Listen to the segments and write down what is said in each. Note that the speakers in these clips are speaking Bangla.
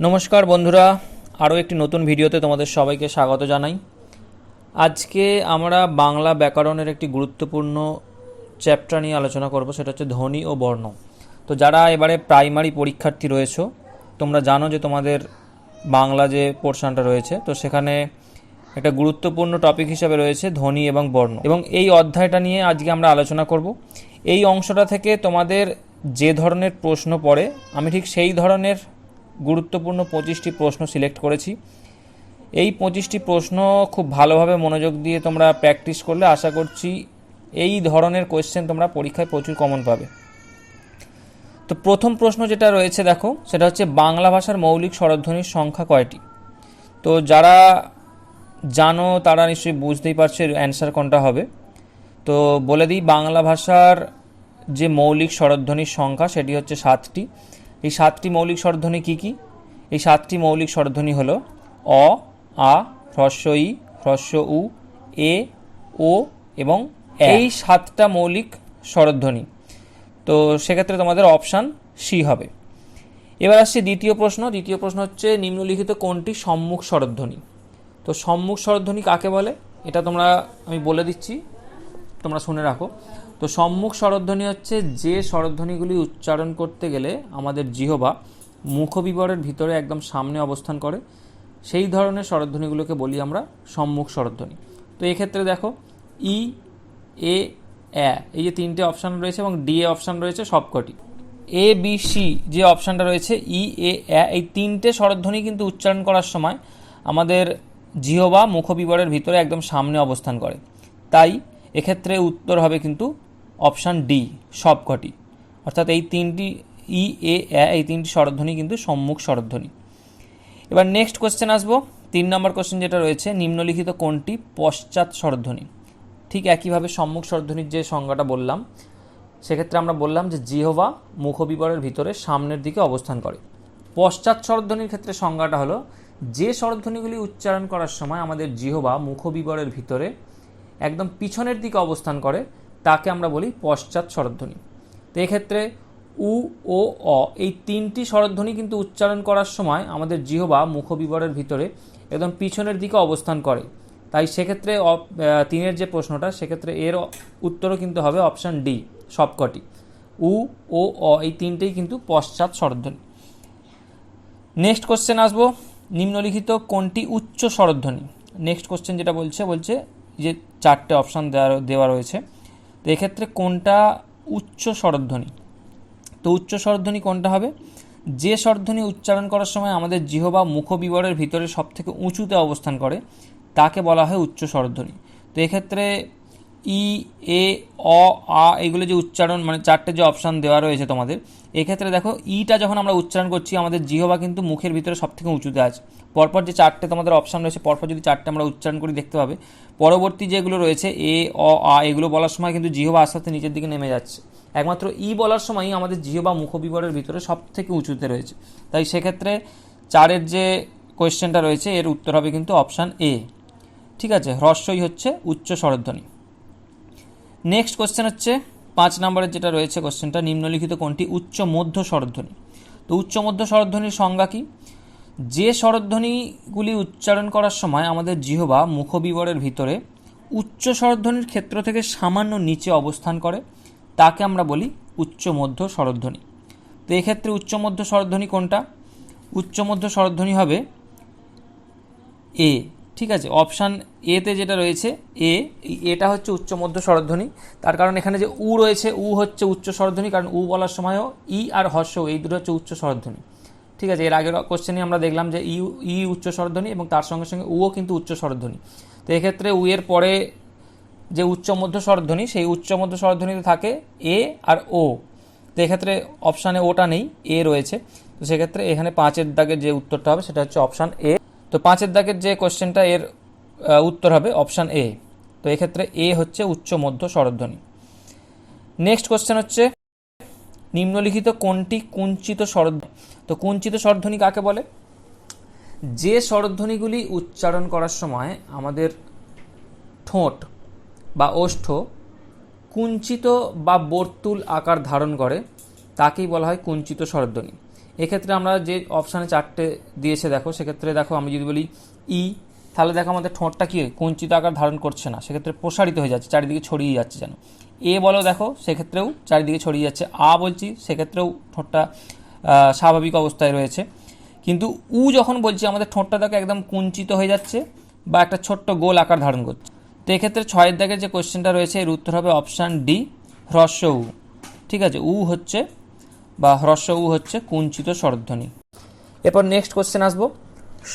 নমস্কার বন্ধুরা, আরও একটি নতুন ভিডিওতে তোমাদের সবাইকে স্বাগত জানাই। আজকে আমরা বাংলা ব্যাকরণের একটি গুরুত্বপূর্ণ চ্যাপ্টার নিয়ে আলোচনা করব, সেটা হচ্ছে ধ্বনি ও বর্ণ। তো যারা এবারে প্রাইমারি পরীক্ষার্থী রয়েছো, তোমরা জানো যে তোমাদের বাংলা যে পোর্শনটা রয়েছে, তো সেখানে একটা গুরুত্বপূর্ণ টপিক হিসেবে রয়েছে ধ্বনি এবং বর্ণ। এবং এই অধ্যায়টা নিয়ে আজকে আমরা আলোচনা করব। এই অংশটা থেকে তোমাদের যে ধরনের প্রশ্ন পড়ে, আমি ঠিক সেই ধরনের গুরুত্বপূর্ণ পঁচিশটি প্রশ্ন সিলেক্ট করেছি। এই পঁচিশটি প্রশ্ন খুব ভালোভাবে মনোযোগ দিয়ে তোমরা প্র্যাকটিস করলে আশা করছি এই ধরনের কোয়েশ্চেন তোমরা পরীক্ষায় প্রচুর কমন পাবে। তো প্রথম প্রশ্ন যেটা রয়েছে দেখো, সেটা হচ্ছে বাংলা ভাষার মৌলিক স্বরধ্বনির সংখ্যা কয়টি? তো যারা জানো তারা নিশ্চয়ই বুঝতেই পারছে অ্যান্সার কোনটা হবে। তো বলে দিই, বাংলা ভাষার যে মৌলিক স্বরধ্বনির সংখ্যা সেটি হচ্ছে সাতটি। এই সাতটি মৌলিক স্বরধ্বনি কী কী? এই সাতটি মৌলিক স্বরধ্বনি হল অ, আ, হ্রস্ব, ই, হ্রস্ব, উ, এ, ও এবং এই সাতটা মৌলিক স্বরধ্বনি। তো সেক্ষেত্রে তোমাদের অপশান সি হবে। এবার আসছে দ্বিতীয় প্রশ্ন। দ্বিতীয় প্রশ্ন হচ্ছে নিম্নলিখিত কোনটি সম্মুখ স্বরধ্বনি? তো সম্মুখ স্বরধ্বনি কাকে বলে? এটা তোমরা, আমি বলে দিচ্ছি। তোমরা শুনে রাখো। তো সম্মুখ স্বরধ্বনি হচ্ছে যে স্বরধ্বনিগুলি উচ্চারণ করতে গেলে আমাদের জিহবা মুখবিবরের ভিতরে একদম সামনে অবস্থান করে। সেই ধরনের স্বরধ্বনিগুলোকে বলি আমরা সম্মুখ স্বরধ্বনি তো এক্ষেত্রে দেখো, ই, এ এ এই যে তিনটে অপশান রয়েছে এবং ডি এ অপশান রয়েছে সবকটি। এ, বি, সি যে অপশানটা রয়েছে, ই, এ এ এই তিনটে স্বরধ্বনি কিন্তু উচ্চারণ করার সময় আমাদের জিহবা মুখবিবরের ভিতরে একদম সামনে অবস্থান করে। তাই এক্ষেত্রে উত্তর হবে কিন্তু অপশান ডি, সবকটি। অর্থাৎ এই তিনটি ই, এ এই তিনটি স্বরধ্বনি কিন্তু সম্মুখ স্বরধ্বনি। এবার নেক্সট কোশ্চেন আসব। তিন নম্বর কোশ্চেন যেটা রয়েছে, নিম্নলিখিত কোনটি পশ্চাৎ স্বরধ্বনি? ঠিক একইভাবে সম্মুখ স্বরধ্বনির যে সংজ্ঞাটা বললাম, সেক্ষেত্রে আমরা বললাম যে জিহবা মুখবিবরের ভিতরে সামনের দিকে অবস্থান করে। পশ্চাৎ স্বরধ্বনির ক্ষেত্রে সংজ্ঞাটা হলো, যে স্বরধ্বনিগুলি উচ্চারণ করার সময় আমাদের জিহবা মুখবিবরের ভিতরে একদম পিছনের দিকে অবস্থান করে তাকে আমরা বলি পশ্চাৎ স্বরধ্বনি। তো এক্ষেত্রে উ, ও, অ এই তিনটি স্বরধ্বনি কিন্তু উচ্চারণ করার সময় আমাদের জিহবা মুখবিবরের ভিতরে একদম পিছনের দিকে অবস্থান করে। তাই সেক্ষেত্রে তিনের যে প্রশ্নটা, সেক্ষেত্রে এর উত্তরও কিন্তু হবে অপশান ডি, সবকটি। উ, ও, অ এই তিনটেই কিন্তু পশ্চাৎ স্বরধ্বনি। নেক্সট কোশ্চেন আসব। নিম্নলিখিত কোনটি উচ্চ স্বরধ্বনি? নেক্সট কোশ্চেন যেটা বলছে বলছে যে চারটে অপশান দেওয়া দেওয়া রয়েছে। তো এক্ষেত্রে কোনটা উচ্চ স্বরধ্বনি? তো উচ্চ স্বরধ্বনি কোনটা হবে? যে স্বরধ্বনি উচ্চারণ করার সময় আমাদের জিহবা মুখবিবরের ভিতরে সব থেকে উঁচুতে অবস্থান করে, তাকে বলা হয় উচ্চ স্বরধ্বনি। তো এক্ষেত্রে ই, এ, অ, আ এগুলো যে উচ্চারণ মানে চারটে যে অপশান দেওয়া রয়েছে তোমাদের, এক্ষেত্রে দেখো, ইটা যখন আমরা উচ্চারণ করছি, আমাদের জিহবা কিন্তু মুখের ভিতরে সব থেকে উঁচুতে আছে। পরপর যে চারটে তোমাদের অপশান রয়েছে, পরপর যদি চারটে আমরা উচ্চারণ করি, দেখতে পাবে, পরবর্তী যেগুলো রয়েছে, এ, অ, আ, এগুলো বলার সময় কিন্তু জিহবা আস্তে আস্তে নিচের দিকে নেমে যাচ্ছে। একমাত্র ই বলার সময়ই আমাদের জিহবা মুখবিবরের ভিতরে সব থেকে উঁচুতে রয়েছে। তাই সেক্ষেত্রে চারের যে কোয়েশ্চেনটা রয়েছে, এর উত্তর হবে কিন্তু অপশান এ ঠিক আছে হ্রস্বই হচ্ছে উচ্চ স্বরধ্বনি। নেক্সট কোশ্চেন হচ্ছে, পাঁচ নম্বরের যেটা রয়েছে কোশ্চেনটা নিম্নলিখিত কোনটি? উচ্চ, মধ্য, স্বরধ্বনি। তো উচ্চ, মধ্য, স্বরধ্বনির সংজ্ঞা কি? যে স্বরধ্বনিগুলি উচ্চারণ করার সময় আমাদের জিহবা মুখবিবরের ভিতরে উচ্চ স্বরধ্বনির ক্ষেত্র থেকে সামান্য নিচে অবস্থান করে, তাকে আমরা বলি উচ্চ, মধ্য, স্বরধ্বনি। তো এক্ষেত্রে উচ্চ, মধ্য, স্বরধ্বনি কোনটা? উচ্চ, মধ্য, স্বরধ্বনি হবে এ ঠিক আছে অপশান এতে যেটা রয়েছে এ এটা হচ্ছে উচ্চ মধ্য স্বরধ্বনি। তার কারণ এখানে যে উ রয়েছে, উ হচ্ছে উচ্চ স্বরধ্বনি, কারণ উ বলার সময়ও ই আর হর্ষ, এই দুটো হচ্ছে উচ্চ স্বরধ্বনি। ঠিক আছে, এর আগের কোশ্চেনে আমরা দেখলাম যে ই ই উচ্চ স্বরধ্বনি এবং তার সঙ্গে সঙ্গে উও কিন্তু উচ্চ স্বরধ্বনি। তো এক্ষেত্রে উ এর পরে যে উচ্চ মধ্য স্বরধ্বনি, সেই উচ্চ মধ্য স্বরধ্বনিতে থাকে এ আর ও তো এক্ষেত্রে অপশানে ওটা নেই এ রয়েছে। তো সেক্ষেত্রে এখানে পাঁচের দাগের যে উত্তরটা হবে, সেটা হচ্ছে অপশান এ তো পাঁচের দাগের যে কোশ্চেনটা এর উত্তর হবে অপশান এ। তো এক্ষেত্রে এ হচ্ছে উচ্চ, মধ্য, স্বরধ্বনি। নেক্সট কোশ্চেন হচ্ছে, নিম্নলিখিত কোনটি কুঞ্চিত স্বরধ্বনি? তো কুঞ্চিত স্বরধ্বনি কাকে বলে? যে স্বরধ্বনিগুলি উচ্চারণ করার সময় আমাদের ঠোঁট বা ওষ্ঠ কুঞ্চিত বা বর্তুল আকার ধারণ করে, তাকেই বলা হয় কুঞ্চিত স্বরধ্বনি। এক্ষেত্রে আমরা যে অপশানে চারটে দিয়েছে, দেখো, সেক্ষেত্রে দেখো, আমি যদি বলি ই তাহলে দেখো আমাদের ঠোঁটটা কি কুঞ্চিত আকার ধারণ করছে না, সেক্ষেত্রে প্রসারিত হয়ে যাচ্ছে, চারিদিকে ছড়িয়ে যাচ্ছে যেন। এ বলো দেখো, সেক্ষেত্রেও চারিদিকে ছড়িয়ে যাচ্ছে। আ বলছি, সেক্ষেত্রেও ঠোঁটটা স্বাভাবিক অবস্থায় রয়েছে। কিন্তু উ যখন বলছি, আমাদের ঠোঁটটা দেখো একদম কুঞ্চিত হয়ে যাচ্ছে বা একটা ছোট্ট গোল আকার ধারণ করছে। তো এক্ষেত্রে ছয়ের দাগের যে কোশ্চেনটা রয়েছে, এর উত্তর হবে অপশান ডি হ্রস্ব উ। ঠিক আছে, উ হচ্ছে বা হ্রস্ব উ হচ্ছে কুঞ্চিত স্বরধ্বনি। এরপর নেক্সট কোশ্চেন আসব।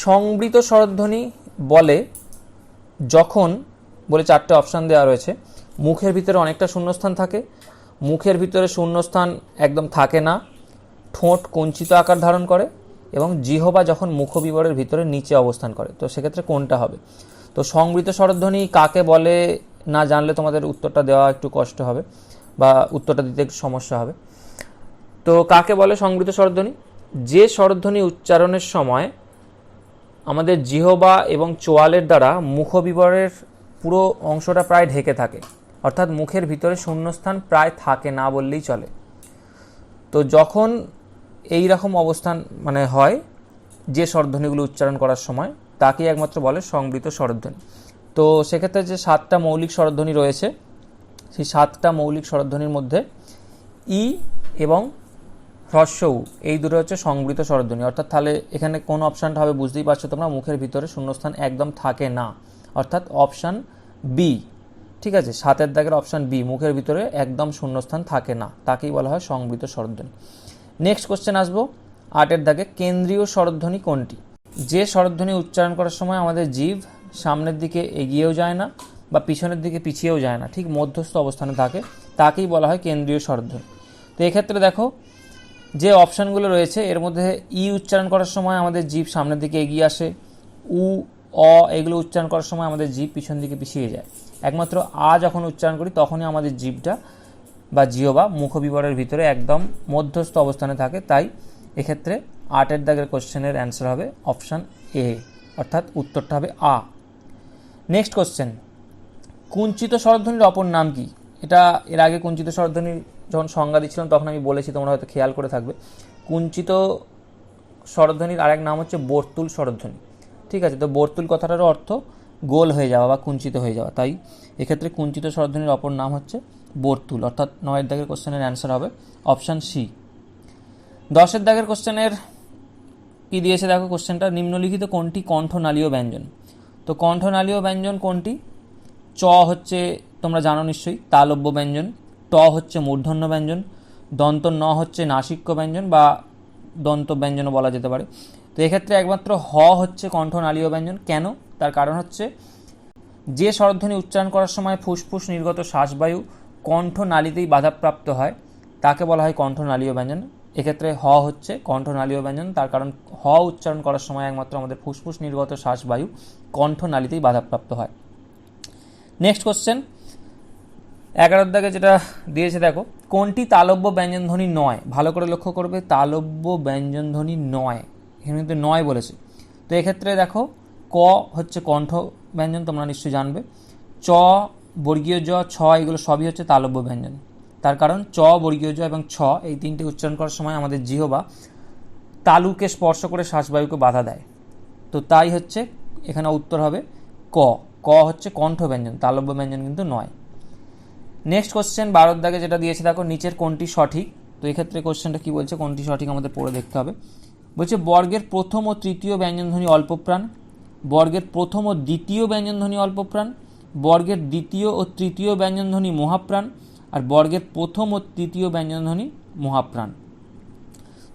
সংবৃত স্বরধ্বনি বলে যখন, বলে চারটে অপশান দেওয়া রয়েছে, মুখের ভিতরে অনেকটা শূন্যস্থান থাকে, মুখের ভিতরে শূন্যস্থান একদম থাকে না, ঠোঁট কুঞ্চিত আকার ধারণ করে এবং জিহবা যখন মুখবিবরের ভিতরে নিচে অবস্থান করে। তো সেক্ষেত্রে কোনটা হবে? তো সংবৃত স্বরধ্বনি কাকে বলে না জানলে তোমাদের উত্তরটা দেওয়া একটু কষ্ট হবে বা উত্তরটা দিতে একটু সমস্যা হবে। তো কাকে বলে সংবৃত স্বরধ্বনি? যে স্বরধ্বনি উচ্চারণের সময় আমাদের জিহবা এবং চোয়ালের দ্বারা মুখবিবরের পুরো অংশটা প্রায় ঢেকে থাকে। অর্থাৎ মুখের ভিতরে শূন্যস্থান প্রায় থাকে না বললেই চলে। তো যখন এই রকম অবস্থান মানে হয়, যে স্বরধ্বনিগুলো উচ্চারণ করার সময়, তাকেই একমাত্র বলে সংবৃত স্বরধ্বনি। তো সেক্ষেত্রে যে সাতটা মৌলিক স্বরধ্বনি রয়েছে, সেই সাতটা মৌলিক স্বরধ্বনির মধ্যে ই এবং হ্রস্ব উ এই দুটো হচ্ছে সংবৃত স্বরধ্বনি। অর্থাৎ তাহলে এখানে কোন অপশানটা হবে বুঝতেই পারছ তোমরা? মুখের ভিতরে শূন্যস্থান একদম থাকে না। অর্থাৎ অপশান বি, ঠিক আছে? সাতের দাগের অপশান বি, মুখের ভিতরে একদম শূন্যস্থান থাকে না। তাকেই বলা হয় সংবৃত স্বরধ্বনি। নেক্সট কোশ্চেন আসব। আটের দাগে কেন্দ্রীয় স্বরধ্বনি কোনটি? যে স্বরধ্বনি উচ্চারণ করার সময় আমাদের জীব সামনের দিকে এগিয়েও যায় না বা পিছনের দিকে পিছিয়েও যায় না, ঠিক মধ্যস্থ অবস্থানে থাকে, তাকেই বলা হয় কেন্দ্রীয় স্বরধ্বনি। তো এক্ষেত্রে দেখো যে অপশানগুলো রয়েছে, এর মধ্যে ই উচ্চারণ করার সময় আমাদের জীব সামনের দিকে এগিয়ে আসে। উ, অ, এগুলো উচ্চারণ করার সময় আমাদের জীব পিছন দিকে পিছিয়ে যায়। একমাত্র আ যখন উচ্চারণ করি, তখনই আমাদের জীবটা বা জিওবা মুখবিবরের ভিতরে একদম মধ্যস্থ অবস্থানে থাকে। তাই এক্ষেত্রে আটের দাগের কোশ্চেনের অ্যান্সার হবে অপশান এ, অর্থাৎ উত্তরটা হবে আ। নেক্সট কোশ্চেন, কুঞ্চিত স্বরধ্বনির অপর নাম কি? এটা এর আগে কুঞ্চিত স্বরধ্বনির যখন সংজ্ঞা দিচ্ছিলাম, তখন আমি বলেছি, তোমরা হয়তো খেয়াল করে থাকবে। কুঞ্চিত স্বরধ্বনির আরেক নাম হচ্ছে বর্তুল স্বরধ্বনি। ঠিক আছে? তো বর্তুল কথাটারও অর্থ গোল হয়ে যাওয়া বা কুঞ্চিত হয়ে যাওয়া। তাই এক্ষেত্রে কুঞ্চিত স্বরধ্বনির অপর নাম হচ্ছে বর্তুল। অর্থাৎ নয়ের দাগের কোশ্চেনের অ্যান্সার হবে অপশান সি। দশের দাগের কোশ্চেনের কি দিয়েছে দেখো কোশ্চেনটা? নিম্নলিখিত কোনটি? কণ্ঠনালীয় ব্যঞ্জন। তো কণ্ঠনালীয় ব্যঞ্জন কোনটি? চ হচ্ছে, তোমরা জানো নিশ্চয়ই, তালব্য ব্যঞ্জন। ট হচ্ছে মূর্ধন্য ব্যঞ্জন, দন্ত ন হচ্ছে নাসিক্য ব্যঞ্জন বা দন্ত ব্যঞ্জনও বলা যেতে পারে। তো এক্ষেত্রে একমাত্র হ হচ্ছে কণ্ঠনালীয় ব্যঞ্জন। কেন? তার কারণ হচ্ছে যে স্বরধ্বনি উচ্চারণ করার সময় ফুসফুস নির্গত শ্বাসবায়ু কণ্ঠনালীতেই বাধাপ্রাপ্ত হয়, তাকে বলা হয় কণ্ঠনালীয় ব্যঞ্জন। এক্ষেত্রে হ হচ্ছে কণ্ঠনালীয় ব্যঞ্জন। তার কারণ হ উচ্চারণ করার সময় একমাত্র আমাদের ফুসফুস নির্গত শ্বাসবায়ু কণ্ঠনালীতেই বাধাপ্রাপ্ত হয়। নেক্সট কোশ্চেন এগারোর দাগে যেটা দিয়েছে, দেখো, কোনটি তালব্য ব্যঞ্জনধ্বনি নয়? ভালো করে লক্ষ্য করবে, তালব্য ব্যঞ্জনধ্বনি নয়। এখানে কিন্তু নয় বলেছে। তো এক্ষেত্রে দেখো, ক হচ্ছে কণ্ঠ ব্যঞ্জন, তোমরা নিশ্চয়ই জানবে। চ বর্গীয় জ, ছ, এগুলো সবই হচ্ছে তালব্য ব্যঞ্জন। তার কারণ চ, বর্গীয় জ এবং ছ, এই তিনটে উচ্চারণ করার সময় আমাদের জিহবা তালুকে স্পর্শ করে শ্বাসবায়ুকে বাধা দেয়। তো তাই হচ্ছে, এখানে উত্তর হবে ক। ক হচ্ছে কণ্ঠ ব্যঞ্জন, তালব্য ব্যঞ্জন কিন্তু নয়। নেক্সট কোশ্চেন বারোর দাগে যেটা দিয়েছে, দেখো, নিচের কোনটি সঠিক? তো এক্ষেত্রে কোশ্চেনটা কি বলছে? কোনটি সঠিক আমাদের পড়ে দেখতে হবে। বলছে, বর্গের প্রথম ও তৃতীয় ব্যঞ্জনধ্বনি অল্পপ্রাণ। বর্গের প্রথম ও দ্বিতীয় ব্যঞ্জনধ্বনি অল্পপ্রাণ। বর্গের দ্বিতীয় ও তৃতীয় ব্যঞ্জনধ্বনি মহাপ্রাণ। আর বর্গের প্রথম ও তৃতীয় ব্যঞ্জনধ্বনি মহাপ্রাণ।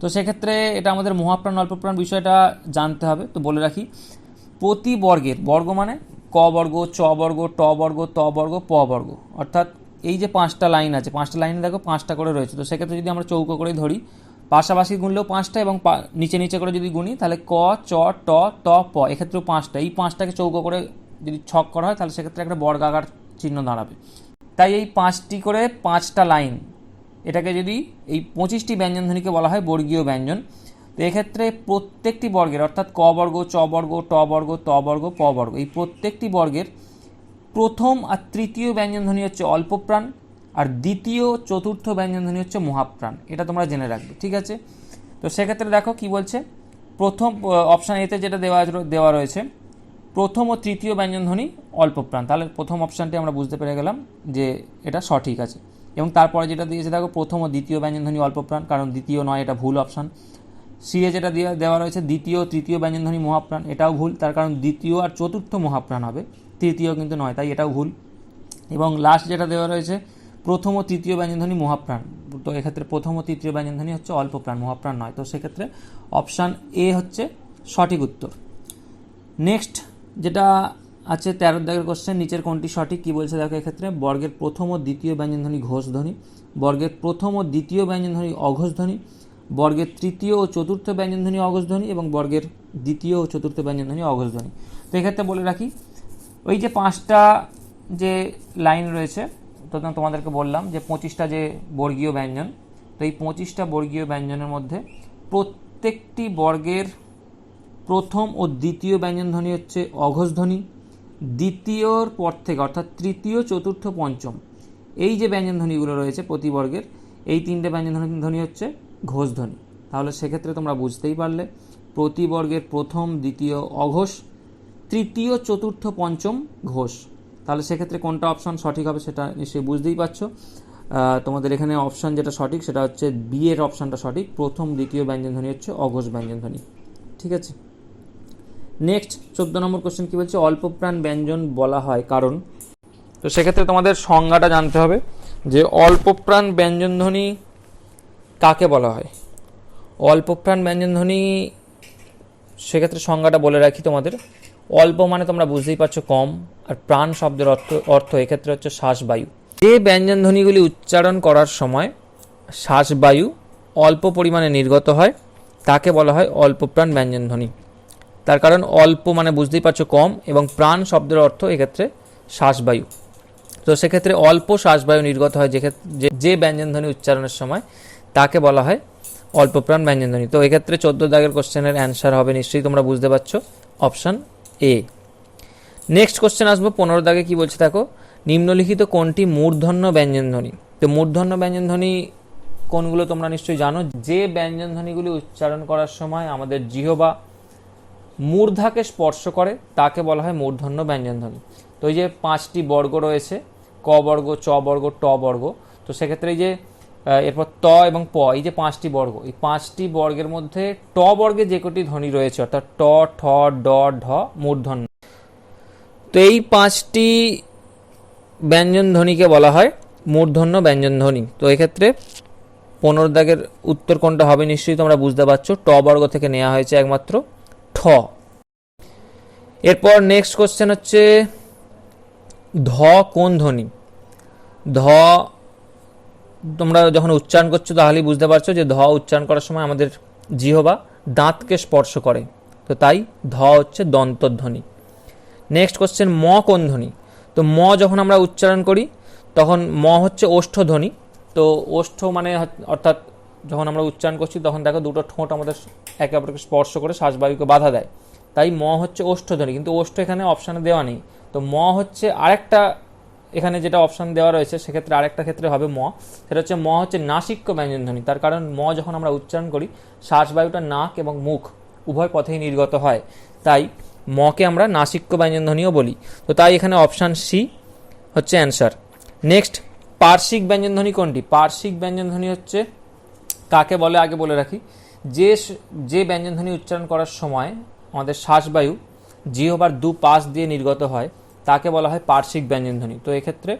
তো সেক্ষেত্রে এটা আমাদের মহাপ্রাণ, অল্পপ্রাণ বিষয়টা জানতে হবে। তো বলে রাখি, প্রতি বর্গের, বর্গ মানে ক বর্গ, চ বর্গ, ট বর্গ ত বর্গ, প বর্গ, অর্থাৎ এই যে পাঁচটা লাইন আছে, পাঁচটা লাইনে দেখো পাঁচটা করে রয়েছে। তো সেক্ষেত্রে যদি আমরা চৌকো করে ধরি, পাশাপাশি গুনলেও পাঁচটা এবং নিচে নিচে করে যদি গুনি, তাহলে ক, চ, ট, ত, প, এক্ষেত্রেও পাঁচটা। এই পাঁচটাকে চৌকো করে যদি ছক করা হয়, তাহলে সেক্ষেত্রে একটা বর্গাকার চিহ্ন দাঁড়াবে। তাই এই পাঁচটি করে পাঁচটা লাইন, এটাকে যদি এই পঁচিশটি ব্যঞ্জনধ্বনিকে বলা হয়, বর্গীয় ব্যঞ্জন, তো এক্ষেত্রে প্রত্যেকটি বর্গের, অর্থাৎ ক বর্গ, চ বর্গ, ট বর্গ, ত বর্গ, প বর্গ, এই প্রত্যেকটি বর্গের প্রথম আর তৃতীয় ব্যঞ্জনধ্বনি হচ্ছে অল্পপ্রাণ আর দ্বিতীয়, চতুর্থ ব্যঞ্জনধ্বনি হচ্ছে মহাপ্রাণ। এটা তোমরা জেনে রাখবে, ঠিক আছে? তো সেক্ষেত্রে দেখো কি বলছে? প্রথম অপশান এতে যেটা দেওয়া দেওয়া রয়েছে, প্রথম ও তৃতীয় ব্যঞ্জনধ্বনি অল্প প্রাণ তাহলে প্রথম অপশানটি আমরা বুঝতে পেরে গেলাম যে এটা সঠিক আছে। এবং তারপরে যেটা দিয়েছে, দেখো, প্রথম ও দ্বিতীয় ব্যঞ্জনধ্বনি অল্প প্রাণ কারণ দ্বিতীয় নয়, এটা ভুল অপশান সিএ যেটা দেওয়া রয়েছে, দ্বিতীয় তৃতীয় ব্যঞ্জনধ্বনি মহাপ্রাণ, এটাও ভুল। তার কারণ দ্বিতীয় আর চতুর্থ মহাপ্রাণ হবে। তৃতীয় কিন্তু নয়, তাই এটাও ভুল। এবং লাস্ট যেটা দেওয়া রয়েছে, প্রথম ও তৃতীয় ব্যঞ্জনধ্বনি মহাপ্রাণ। তো এক্ষেত্রে প্রথম ও তৃতীয় ব্যঞ্জনধ্বনি হচ্ছে অল্প প্রাণ, মহাপ্রাণ নয়। তো সেক্ষেত্রে অপশান এ হচ্ছে সঠিক উত্তর। নেক্সট যেটা আছে তেরো দাগের কোশ্চেন নিচের কোনটি সঠিক, কি বলছে দেখো এক্ষেত্রে, বর্গের প্রথম ও দ্বিতীয় ব্যঞ্জনধ্বনি ঘোষ ধ্বনি বর্গের প্রথম ও দ্বিতীয় ব্যঞ্জনধ্বনি অঘোষ ধ্বনি বর্গের তৃতীয় ও চতুর্থ ব্যঞ্জনধ্বনি অঘোষ ধ্বনি এবং বর্গের দ্বিতীয় ও চতুর্থ ব্যঞ্জনধ্বনি অঘোষ ধ্বনি তো এক্ষেত্রে বলে রাখি ওই যে পাঁচটা যে লাইন রয়েছে তো তোমাদেরকে বললাম যে পঁচিশটা যে বর্গীয় ব্যঞ্জন, তো এই পঁচিশটা বর্গীয় ব্যঞ্জনের মধ্যে প্রত্যেকটি বর্গের প্রথম ও দ্বিতীয় ব্যঞ্জনধ্বনি হচ্ছে অঘোষ ধ্বনি, দ্বিতীয়র পর থেকে অর্থাৎ তৃতীয়, চতুর্থ, পঞ্চম, এই যে ব্যঞ্জনধ্বনিগুলো রয়েছে প্রতি বর্গের, এই তিনটে ব্যঞ্জনধ্বনি ধ্বনি হচ্ছে ঘোষ ধ্বনি। তাহলে সেক্ষেত্রে তোমরা বুঝতেই পারলে, প্রতি বর্গের প্রথম, দ্বিতীয়, অঘোষ তৃতীয়, চতুর্থ, পঞ্চম ঘোষ। তাহলে সেক্ষেত্রে কোনটা অপশন সঠিক হবে সেটা নিশ্চয়ই বুঝতেই পারছ। তোমাদের এখানে অপশন যেটা সঠিক সেটা হচ্ছে বি এর অপশনটা সঠিক। প্রথম, দ্বিতীয় ব্যঞ্জনধ্বনি হচ্ছে অঘোষ ব্যঞ্জনধ্বনি ঠিক আছে? নেক্সট চোদ্দ নম্বর কোশ্চেন কি বলছে? অল্প প্রাণ ব্যঞ্জন বলা হয় কারণ। তো সেক্ষেত্রে তোমাদের সংজ্ঞাটা জানতে হবে যে অল্প প্রাণ ব্যঞ্জনধ্বনি কাকে বলা হয়? অল্প প্রাণ ব্যঞ্জনধ্বনি সেক্ষেত্রে সংজ্ঞাটা বলে রাখি তোমাদের। অল্প মানে তোমরা বুঝতেই পারছ কম, আর প্রাণ শব্দের অর্থ অর্থ এক্ষেত্রে হচ্ছে শ্বাসবায়ু। যে ব্যঞ্জনধ্বনিগুলি উচ্চারণ করার সময় শ্বাসবায়ু অল্প পরিমাণে নির্গত হয়, তাকে বলা হয় অল্প প্রাণ ব্যঞ্জনধ্বনি তার কারণ অল্প মানে বুঝতেই পারছ কম, এবং প্রাণ শব্দের অর্থ এক্ষেত্রে শ্বাসবায়ু। তো সেক্ষেত্রে অল্প শ্বাসবায়ু নির্গত হয় যে যে ব্যঞ্জনধ্বনি উচ্চারণের সময়, তাকে বলা হয় অল্প প্রাণ ব্যঞ্জনধ্বনি তো এক্ষেত্রে চোদ্দ দাগের কোশ্চেনের অ্যান্সার হবে, নিশ্চয়ই তোমরা বুঝতে পারছ। অপশান এ নেক্সট কোশ্চেন আসব, পনেরো দাগে কি বলছে দেখো? নিম্নলিখিত কোনটি মূর্ধন্য ব্যঞ্জনধ্বনি? তো মূর্ধন্য ব্যঞ্জনধ্বনি কোনগুলো তোমরা নিশ্চয়ই জানো? যে ব্যঞ্জনধ্বনিগুলি উচ্চারণ করার সময় আমাদের জিহবা মূর্ধাকে স্পর্শ করে, তাকে বলা হয় মূর্ধন্য ব্যঞ্জনধ্বনি। তো এই যে পাঁচটি বর্গ রয়েছে, ক বর্গ, চ বর্গ, ট বর্গ, তো সেক্ষেত্রে এই যে এরপর ত এবং প, এই যে পাঁচটি বর্গ, এই পাঁচটি বর্গের মধ্যে ট বর্গে যে কটি ধ্বনি রয়েছে, অর্থাৎ ট, ঠ, ড, ঢ মূর্ধন্য তো এই পাঁচটি ব্যঞ্জন ধ্বনিকে বলা হয় মূর্ধন্য ব্যঞ্জন ধ্বনি। তো এক্ষেত্রে পনেরো দাগের উত্তর কোনটা হবে নিশ্চয়ই তোমরা বুঝতে পারছ, ট বর্গ থেকে নেওয়া হয়েছে একমাত্র ঠ। এরপর নেক্সট কোশ্চেন হচ্ছে, ধ কোন ধ্বনি? ধ তোমরা যখন উচ্চারণ করছ, তাহলেই বুঝতে পারছ যে ধ উচ্চারণ করার সময় আমাদের জিহবা দাঁতকে স্পর্শ করে। তো তাই ধ হচ্ছে দন্তধ্বনি। নেক্সট কোশ্চেন ম কোন ধ্বনি? তো ম যখন আমরা উচ্চারণ করি, তখন ম হচ্ছে ওষ্ঠ ধ্বনি তো ওষ্ঠ মানে অর্থাৎ যখন আমরা উচ্চারণ করছি, তখন দেখো দুটো ঠোঁট আমাদের একে অপরকে স্পর্শ করে শ্বাসবায়ুকে বাধা দেয়। তাই ম হচ্ছে ওষ্ঠ ধ্বনি কিন্তু ওষ্ঠ এখানে অপশানে দেওয়া নেই। তো ম হচ্ছে আরেকটা এখানে যেটা অপশান দেওয়া রয়েছে, সেক্ষেত্রে আরেকটা ক্ষেত্রে হবে ম। সেটা হচ্ছে ম হচ্ছে নাসিক্য ব্যঞ্জনধ্বনি। তার কারণ ম যখন আমরা উচ্চারণ করি, শ্বাসবায়ুটা নাক এবং মুখ উভয় পথেই নির্গত হয়। তাই মকে আমরা নাসিক্য ব্যঞ্জনধ্বনিও বলি। তো তাই এখানে অপশান সি হচ্ছে অ্যান্সার নেক্সট পার্শ্বিক ব্যঞ্জনধ্বনি কোনটি? পার্শ্বিক ব্যঞ্জনধ্বনি হচ্ছে, কাকে বলে আগে বলে রাখি, যে যে ব্যঞ্জনধ্বনি উচ্চারণ করার সময় আমাদের শ্বাসবায়ু জিহবার দু পাশ দিয়ে নির্গত হয় তাকে বলা হয় পার্শ্বিক ব্যঞ্জনধ্বনি। তো এক্ষেত্রে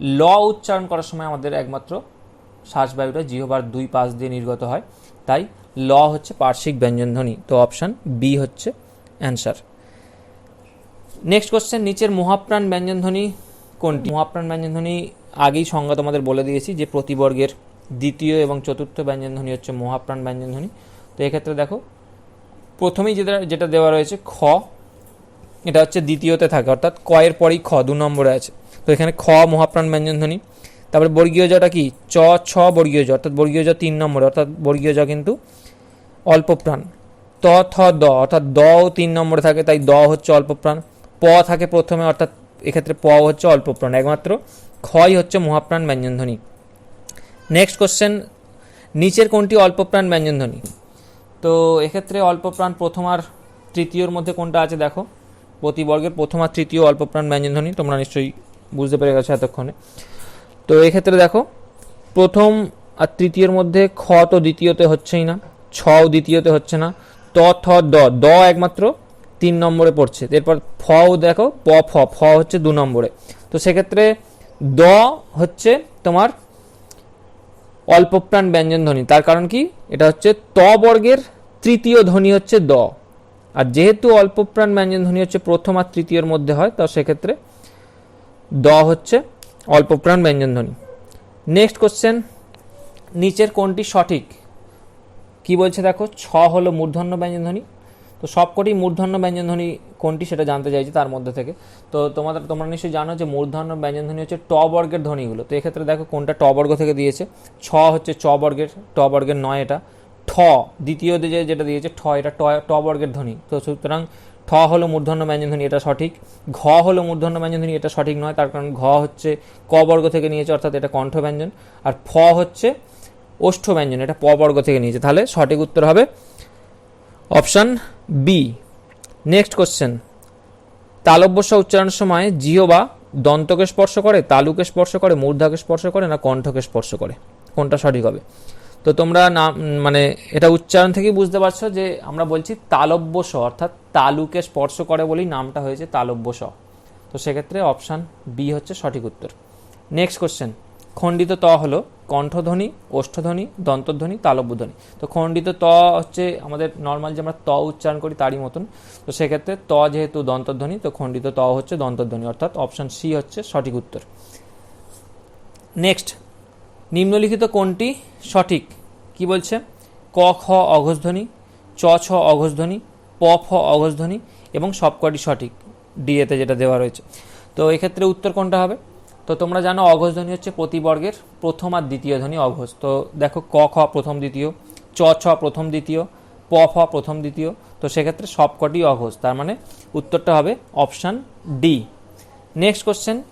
ল উচ্চারণ করার সময় আমাদের একমাত্র শ্বাসবায়ুটা জিহবার দুই পাশ দিয়ে নির্গত হয়। তাই ল হচ্ছে পার্শ্বিক ব্যঞ্জনধ্বনি। তো অপশান বি হচ্ছে অ্যান্সার। নেক্সট কোশ্চেন, নিচের মহাপ্রাণ ব্যঞ্জনধ্বনি কোনটি? মহাপ্রাণ ব্যঞ্জনধ্বনি আগেই সংজ্ঞা তোমাদের বলে দিয়েছি যে প্রতিবর্গের দ্বিতীয় এবং চতুর্থ ব্যঞ্জনধ্বনি হচ্ছে মহাপ্রাণ ব্যঞ্জনধ্বনি। তো এক্ষেত্রে দেখো, প্রথমেই যেটা যেটা দেওয়া রয়েছে, খ এটা হচ্ছে দ্বিতীয়তে থাকে, অর্থাৎ ক এর পরেই খ, দু নম্বরে আছে। তো এখানে খ, মহাপ্রাণ ব্যঞ্জনধ্বনি। তারপরে বর্গীয় জটা কি? চ, ছ বর্গীয় জ, অর্থাৎ বর্গীয় জ তিন নম্বরে, অর্থাৎ বর্গীয় জ কিন্তু অল্প প্রাণ ত, থ, দ, অর্থাৎ দও তিন নম্বরে থাকে, তাই দ হচ্ছে অল্প প্রাণ প থাকে প্রথমে, অর্থাৎ এক্ষেত্রে প হচ্ছে অল্প প্রাণ একমাত্র ক্ষয় হচ্ছে মহাপ্রাণ ব্যঞ্জনধ্বনি। নেক্সট কোশ্চেন, নিচের কোনটি অল্প প্রাণ ব্যঞ্জনধ্বনি? তো এক্ষেত্রে অল্পপ্রাণ প্রথম আর তৃতীয়র মধ্যে কোনটা আছে দেখো। প্রতিবর্গের প্রথম আর তৃতীয়, অল্পপ্রাণ, ব্যঞ্জনধ্বনি, তোমরা নিশ্চয়ই বুঝতে পেরে গেছো এতক্ষণে। তো এক্ষেত্রে দেখো, প্রথম আর তৃতীয়ের মধ্যে খ তো দ্বিতীয়তে হচ্ছেই না ছও দ্বিতীয়তে হচ্ছে না, ত, থ, দ দ একমাত্র তিন নম্বরে পড়ছে। এরপর ফও দেখো, প, ফ ফ হচ্ছে দু নম্বরে। তো সেক্ষেত্রে দ হচ্ছে তোমার অল্পপ্রাণ ব্যঞ্জন ধ্বনি তার কারণ কি? এটা হচ্ছে ত বর্গের তৃতীয় ধ্বনি হচ্ছে দ। আর যেহেতু অল্পপ্রাণ ব্যঞ্জন ধ্বনি হচ্ছে প্রথম আর তৃতীয়র মধ্যে হয়, তো সেক্ষেত্রে দ হচ্ছে অল্পপ্রাণ ব্যঞ্জন ধ্বনি নেক্সট কোশ্চেন নিচের কোনটি সঠিক? কি বলছে দেখো, ছ হলো মূর্ধন্য ব্যঞ্জন ধ্বনি তো সবকটি মূর্ধন্য ব্যঞ্জন ধ্বনি কোনটি সেটা জানতে চাইছি তার মধ্যে থেকে। তো তোমাদের তোমরা নিশ্চয়ই জানো যে মূর্ধন্য ব্যঞ্জন ধ্বনি হচ্ছে ট বর্গের ধ্বনিগুলো। তো এক্ষেত্রে দেখো কোনটা ট বর্গ থেকে দিয়েছে। ছ হচ্ছে চ বর্গের ট বর্গের নয় এটা। ঠ দ্বিতীয় যে যেটা দিয়েছে, ঠ, এটা ট ট বর্গের ধ্বনি। তো সুতরাং ঠ হলো মূর্ধন্য ব্যঞ্জন ধ্বনি, এটা সঠিক। ঘ হলো মূর্ধন্য ব্যঞ্জন ধ্বনি, এটা সঠিক নয়, তার কারণ ঘ হচ্ছে ক বর্গ থেকে নিয়েছে, অর্থাৎ এটা কণ্ঠ ব্যঞ্জন। আর ফ হচ্ছে ওষ্ঠ ব্যঞ্জন, এটা প বর্গ থেকে নিয়েছে। তাহলে সঠিক উত্তর হবে অপশান বি। Next question. তালব্যস্য উচ্চারণের সময় জিও বা দন্তকে স্পর্শ করে, তালুকে স্পর্শ করে, মূর্ধাকে স্পর্শ করে, না কণ্ঠকে স্পর্শ করে? কোনটা সঠিক হবে? তো তোমরা না মানে এটা উচ্চারণ থেকেই বুঝতে পারছ যে আমরা বলছি তালব্য স, অর্থাৎ তালুকে স্পর্শ করে বলেই নামটা হয়েছে তালব্য স। তো সেক্ষেত্রে অপশান বি হচ্ছে সঠিক উত্তর। নেক্সট কোশ্চেন খণ্ডিত ত হলো কণ্ঠধ্বনি, ওষ্ঠধ্বনি, দন্তধ্বনি, তালব্যধ্বনি। তো খণ্ডিত ত হচ্ছে আমাদের নর্মাল যে আমরা ত উচ্চারণ করি তারই মতন। তো সেক্ষেত্রে ত যেহেতু দন্তধ্বনি, তো খণ্ডিত ত হচ্ছে দন্তধ্বনি, অর্থাৎ অপশান সি হচ্ছে সঠিক উত্তর। নেক্সট নিম্নলিখিত কোনটি সঠিক? কি বলছে? ক, খ, অঘোষধ্বনি, চ, ছ, অঘোষধ্বনি, প, ফ, অঘোষধ্বনি এবং সবকটি সঠিক ডিএতে যেটা দেওয়া রয়েছে। তো এক্ষেত্রে উত্তর কোনটা হবে? তো তোমরা জানো অঘোষ ধ্বনি হচ্ছে প্রতিবর্গের প্রথম আর দ্বিতীয় ধ্বনি অঘোষ। তো দেখো ক, খ প্রথম দ্বিতীয়, চ, ছ প্রথম দ্বিতীয়, প, ফ প্রথম দ্বিতীয়। তো সেক্ষেত্রে সবকটি অঘোষ। তার মানে উত্তরটা হবে অপশান ডি নেক্সট কোশ্চেন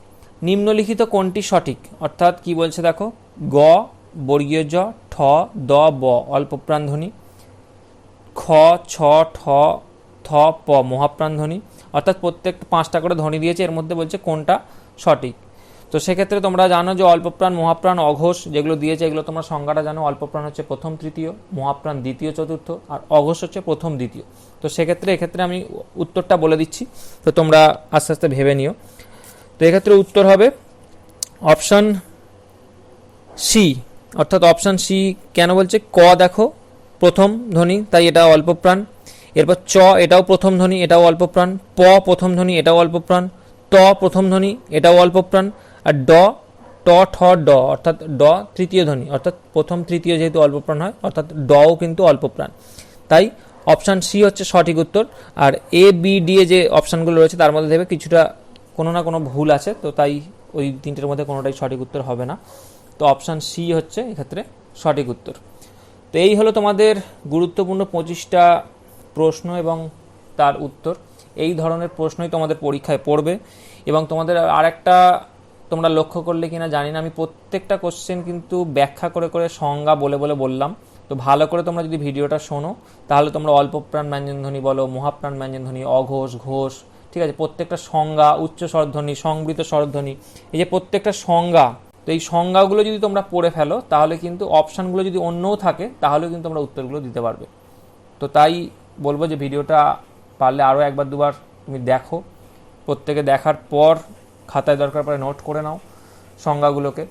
নিম্নলিখিত কোনটি সঠিক? অর্থাৎ কি বলছে দেখো? গ, বর্গীয় জ, ঠ, দ, ব অল্পপ্রাণ ধ্বনি খ, ছ, ঠ, থ, প মহাপ্রাণ ধ্বনি অর্থাৎ প্রত্যেক পাঁচটা করে ধ্বনি দিয়েছে, এর মধ্যে বলছে কোনটা সঠিক। তো সেক্ষেত্রে তোমরা জানো যে অল্পপ্রাণ মহাপ্রাণ, অঘোষ যেগুলো দিয়েছে, এগুলো তোমরা সংজ্ঞাটা জানো। অল্পপ্রাণ হচ্ছে প্রথম, তৃতীয়, মহাপ্রাণ, দ্বিতীয়, চতুর্থ, আর অঘোষ হচ্ছে প্রথম, দ্বিতীয়। তো সেক্ষেত্রে, এক্ষেত্রে আমি উত্তরটা বলে দিচ্ছি। তো তোমরা আস্তে আস্তে ভেবে নিও। তো এক্ষেত্রে উত্তর হবে অপশান সি অর্থাৎ অপশান সি কেন বলছে? ক দেখো, প্রথম ধ্বনি, তাই এটা অল্প প্রাণ। এরপর চ, এটাও প্রথম ধ্বনি, এটাও অল্প প্রাণ। প, প্রথম ধ্বনি, এটাও অল্প প্রাণ। ত, প্রথম ধ্বনি, এটাও অল্প প্রাণ। আর ড, ট, ঠ, ড, অর্থাৎ ড, তৃতীয় ধ্বনি, অর্থাৎ প্রথম তৃতীয় যেহেতু অল্প প্রাণ হয়, অর্থাৎ ডও কিন্তু অল্প প্রাণ। তাই অপশান সি হচ্ছে সঠিক উত্তর। আর এ বি ডি এ যে অপশানগুলো রয়েছে, তার মধ্যে দেবে কিছুটা কোনো না কোনো ভুল আছে, তো তাই ওই তিনটের মধ্যে কোনোটাই সঠিক উত্তর হবে না। তো অপশান সি হচ্ছে এক্ষেত্রে সঠিক উত্তর। তো এই হলো তোমাদের গুরুত্বপূর্ণ পঁচিশটা প্রশ্ন এবং তার উত্তর। এই ধরনের প্রশ্নই তোমাদের পরীক্ষায় পড়বে এবং তোমাদের আরেকটা তোমরা লক্ষ্য করলে কিনা জানি না, আমি প্রত্যেকটা কোশ্চেন কিন্তু ব্যাখ্যা করে করে সংজ্ঞা বলে বলে বললাম। তো ভালো করে তোমরা যদি ভিডিওটা শোনো, তাহলে তোমরা অল্প প্রাণ ব্যঞ্জনধ্বনি বলো, মহাপ্রাণ ব্যঞ্জনধ্বনি, অঘোষ, ঘোষ, ঠিক আছে, প্রত্যেকটা সংজ্ঞা উচ্চ স্বরধ্বনি সংবৃত স্বরধ্বনি, এই যে প্রত্যেকটা সংজ্ঞা তো এই সংজ্ঞাগুলো যদি তোমরা পড়ে ফেলো, তাহলে কিন্তু অপশানগুলো যদি অন্যও থাকে তাহলেও কিন্তু তোমরা উত্তরগুলো দিতে পারবে। তো তাই বলব যে ভিডিওটা পারলে আরও একবার দুবার তুমি দেখো। প্রত্যেকে দেখার পর খাতায় দরকার পড়ে নোট করে নাও সংজ্ঞাগুলোকে।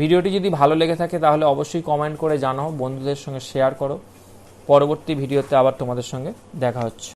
ভিডিওটি যদি ভালো লেগে থাকে, তাহলে অবশ্যই কমেন্ট করে জানাও, বন্ধুদের সঙ্গে শেয়ার করো। পরবর্তী ভিডিওতে আবার তোমাদের সঙ্গে দেখা হচ্ছে।